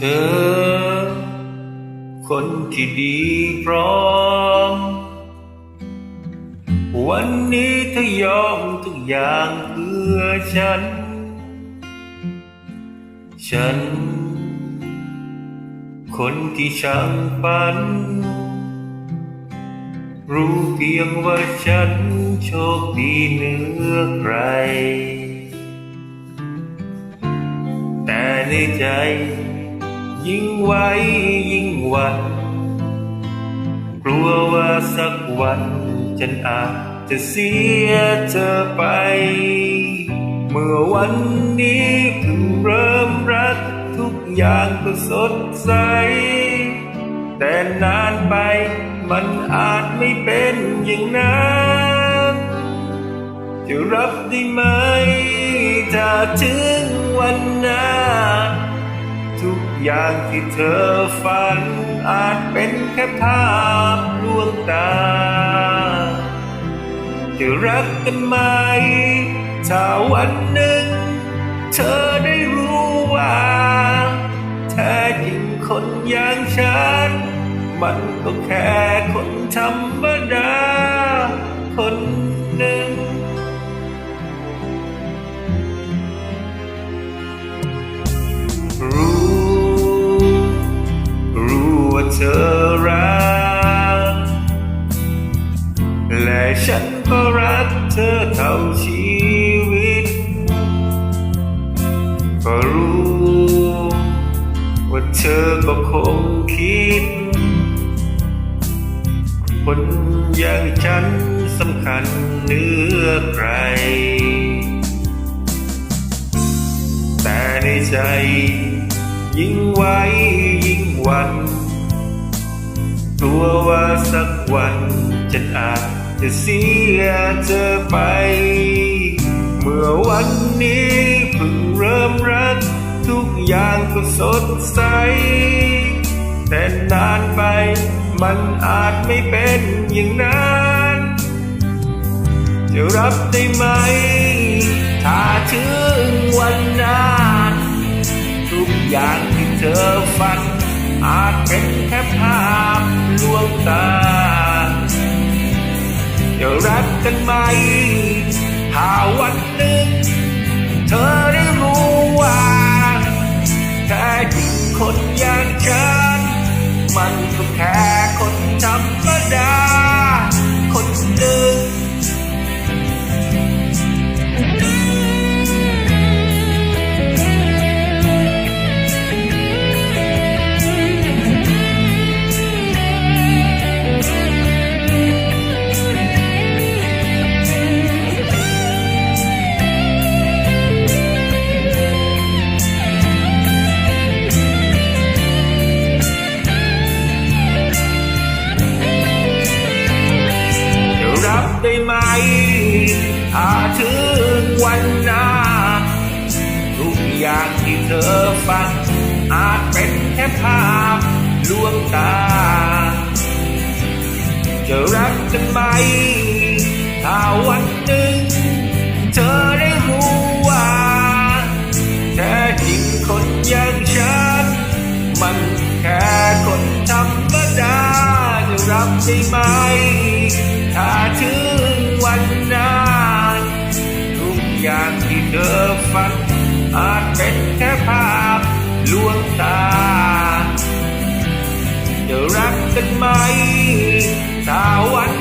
เธอ คนที่ดีพร้อม วันนี้เธอยอมทุกอย่างเพื่อฉัน ฉัน คนที่ช่างฝัน รู้เพียงว่าฉันโชคดีเหนือใคร แต่ในใจ ยิ่งไว้ยิ่งหวั่นกลัวว่าสักวันฉันอาจจะเสียเธอไป เมื่อวันนี้เพิ่งเริ่มรักทุกอย่างก็สดใส แต่นานไปมันอาจไม่เป็นอย่างนั้นจะรับได้ไหมถ้าถึงวันนั้น อย่างที่เธอฝันอาจเป็นแค่ภาพลวงตา จะรักกันไหมถ้าวันหนึ่ง เธอได้รู้ว่าแท้จริงคนอย่างฉัน มันก็แค่คนธรรมดา คนหนึ่ง เธอรัก และฉันก็รักเธอเท่าชีวิต ก็รู้ว่าเธอก็คงคิด คนอย่างฉันสำคัญเหนือใคร แต่ในใจยิ่งไว้ยิ่งหวัน ลัวว่าสักวันฉันอาจจะเสียเธอไป เมื่อวันนี้เพิ่งเริ่มรัก ทุกอย่างก็สดใส แต่นานไปมันอาจไม่เป็นอย่างนั้นจะรับได้ไหม ถ้าถึงวันนั้น ทุกอย่างที่เธอฝัน อาจเป็นแค่ภาพลวงตา จะรักกันไหมถ้าวัน ไหมถ้าถึงวันนั้นทุกอย่างที่เธอฝัน อาจเป็นแค่ภาพลวงตา จะรักกันไหมถ้าวันหนึ่ง ไหม ถ้าถึงวันนั้นทุกอย่างที่เธอฝัน อาจเป็นแค่ภาพลวงตา จะรักกันไหมถ้าวัน